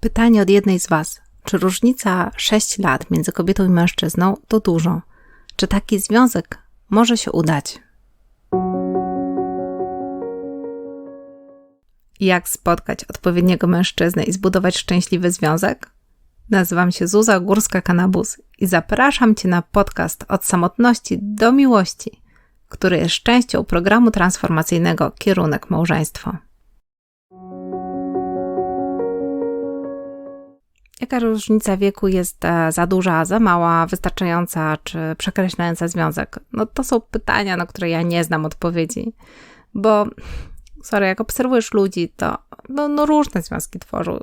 Pytanie od jednej z Was. Czy różnica 6 lat między kobietą i mężczyzną to dużo? Czy taki związek może się udać? Jak spotkać odpowiedniego mężczyznę i zbudować szczęśliwy związek? Nazywam się Zuza Górska-Kanabus i zapraszam Cię na podcast Od samotności do miłości, który jest częścią programu transformacyjnego Kierunek Małżeństwo. Jaka różnica wieku jest e, za duża, za mała, wystarczająca czy przekreślająca związek? No to są pytania, na które ja nie znam odpowiedzi, bo sorry, jak obserwujesz ludzi, to no, no różne związki tworzą.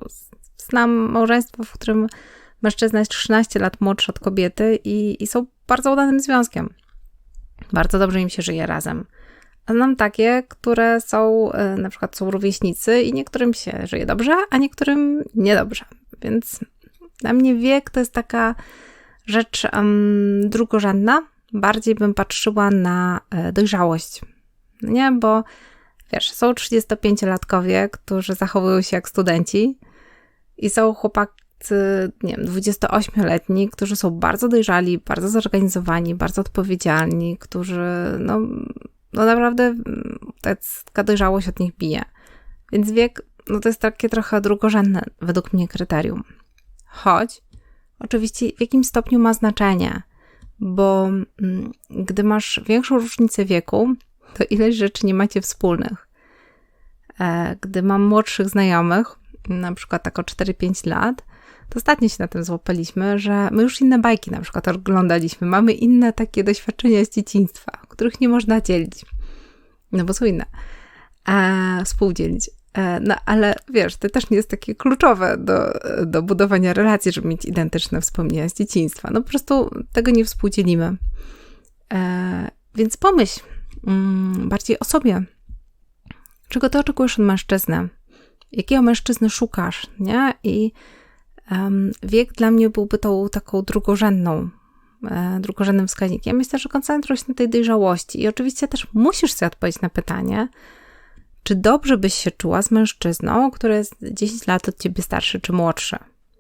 Znam małżeństwo, w którym mężczyzna jest 13 lat młodszy od kobiety i, i są bardzo udanym związkiem. Bardzo dobrze im się żyje razem. A znam takie, które są, e, na przykład są rówieśnicy i niektórym się żyje dobrze, a niektórym niedobrze. Więc dla mnie wiek to jest taka rzecz um, drugorzędna. Bardziej bym patrzyła na e, dojrzałość. Nie, bo wiesz, są 35-latkowie, którzy zachowują się jak studenci i są chłopacy, nie wiem, 28-letni, którzy są bardzo dojrzali, bardzo zorganizowani, bardzo odpowiedzialni, którzy, no, no naprawdę mm, taka dojrzałość od nich bije. Więc wiek no to jest takie trochę drugorzędne według mnie kryterium. Choć oczywiście w jakim stopniu ma znaczenie, bo mm, gdy masz większą różnicę wieku, to ileś rzeczy nie macie wspólnych. E, gdy mam młodszych znajomych, na przykład tak o 4-5 lat, to ostatnio się na tym złapaliśmy, że my już inne bajki na przykład oglądaliśmy. Mamy inne takie doświadczenia z dzieciństwa, których nie można dzielić. No bo są inne. A współdzielić. E, no ale wiesz, to też nie jest takie kluczowe do, do budowania relacji, żeby mieć identyczne wspomnienia z dzieciństwa. No po prostu tego nie współdzielimy. E, więc pomyśl mm, bardziej o sobie. Czego ty oczekujesz od mężczyzny? Jakiego mężczyzny szukasz, nie? I um, wiek dla mnie byłby tą taką drugorzędną, e, drugorzędnym wskaźnikiem. Myślę, że koncentruj się na tej dojrzałości. I oczywiście też musisz sobie odpowiedzieć na pytanie, czy dobrze byś się czuła z mężczyzną, który jest 10 lat od ciebie starszy czy młodszy?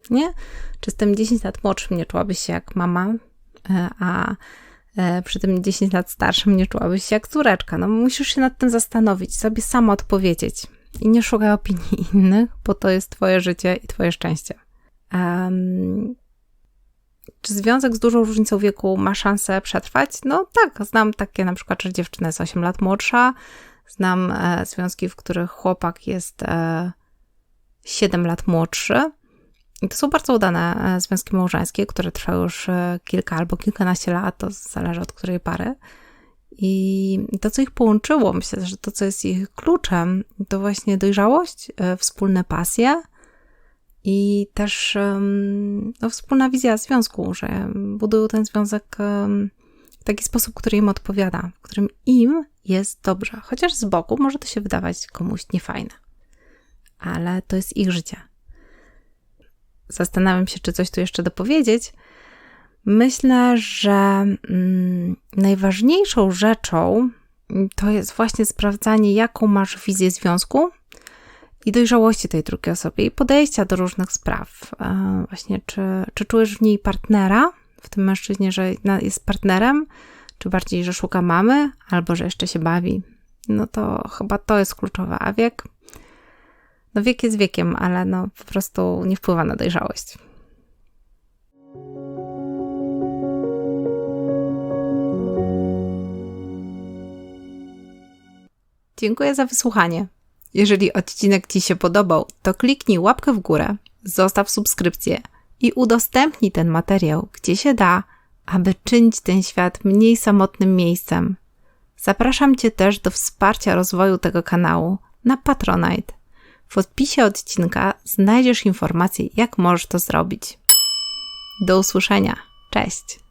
Nie? Czy z tym 10 lat młodszym nie czułabyś się jak mama, e, a e, przy tym 10 lat starszym nie czułabyś się jak córeczka? No musisz się nad tym zastanowić, sobie sama odpowiedzieć. I nie szukaj opinii innych, bo to jest twoje życie i twoje szczęście. Um, czy związek z dużą różnicą wieku ma szansę przetrwać? No tak, znam takie na przykład, że dziewczyna jest 8 lat młodsza, Znam e, związki, w których chłopak jest e, 7 lat młodszy. I to są bardzo udane e, związki małżeńskie, które trwają już e, kilka albo kilkanaście lat, to zależy od której pary. I to, co ich połączyło, myślę, że to, co jest ich kluczem, to właśnie dojrzałość, e, wspólne pasje i też no, wspólna wizja związku, że budują ten związek taki sposób, który im odpowiada, w którym im jest dobrze. Chociaż z boku może to się wydawać komuś niefajne, ale to jest ich życie. Zastanawiam się, czy coś tu jeszcze dopowiedzieć. Myślę, że mm, najważniejszą rzeczą to jest właśnie sprawdzanie, jaką masz wizję związku i dojrzałości tej drugiej osoby i podejścia do różnych spraw. E, właśnie, czy, czy czujesz w niej partnera, w tym mężczyźnie, że jest partnerem, czy bardziej, że szuka mamy, albo że jeszcze się bawi. No to chyba to jest kluczowe. A wiek? No wiek jest wiekiem, ale no po prostu nie wpływa na dojrzałość. Dziękuję za wysłuchanie. Jeżeli odcinek Ci się podobał, to kliknij łapkę w górę, zostaw subskrypcję i udostępnij ten materiał, gdzie się da aby czynić ten świat mniej samotnym miejscem. Zapraszam Cię też do wsparcia rozwoju tego kanału na Patronite. W odpisie odcinka znajdziesz informacje, jak możesz to zrobić. Do usłyszenia. Cześć!